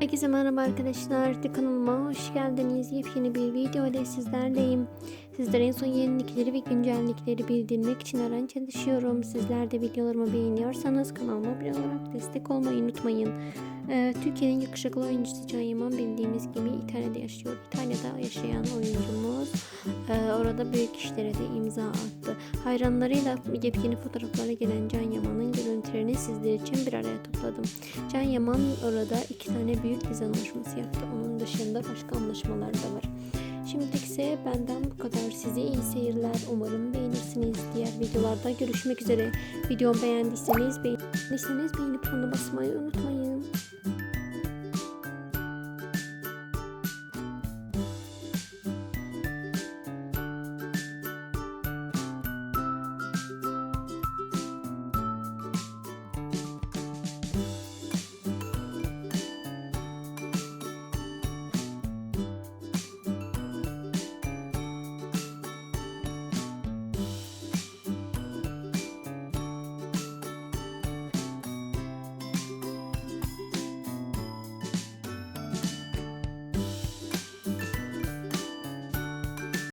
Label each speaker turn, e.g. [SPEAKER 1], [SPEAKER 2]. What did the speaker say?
[SPEAKER 1] Herkese merhaba arkadaşlar. Kanalıma hoş geldiniz. Yepyeni bir videoda sizlerleyim. Sizlere en son yenilikleri ve güncellikleri bildirmek için aran çalışıyorum. Sizler de videolarımı beğeniyorsanız kanalıma abone olarak destek olmayı unutmayın. Ee, Türkiye'nin yakışıklı oyuncusu Can Yaman bildiğimiz gibi İtalya'da yaşıyor. İtalya'da yaşayan oyuncumuz e, orada büyük işlere de imza attı. Hayranlarıyla yepyeni fotoğraflara gelen Can Yaman'ın görüntülerini sizler için bir araya topladım. Can Yaman orada iki tane büyük dizi anlaşması yaptı. Onun dışında başka anlaşmalar da var. Şimdilik ise benden bu kadar. Size iyi seyirler. Umarım beğenirsiniz. Diğer videolarda görüşmek üzere. Videomu beğendiyseniz, beğendiyseniz beğenip sonuna basmayı unutmayın.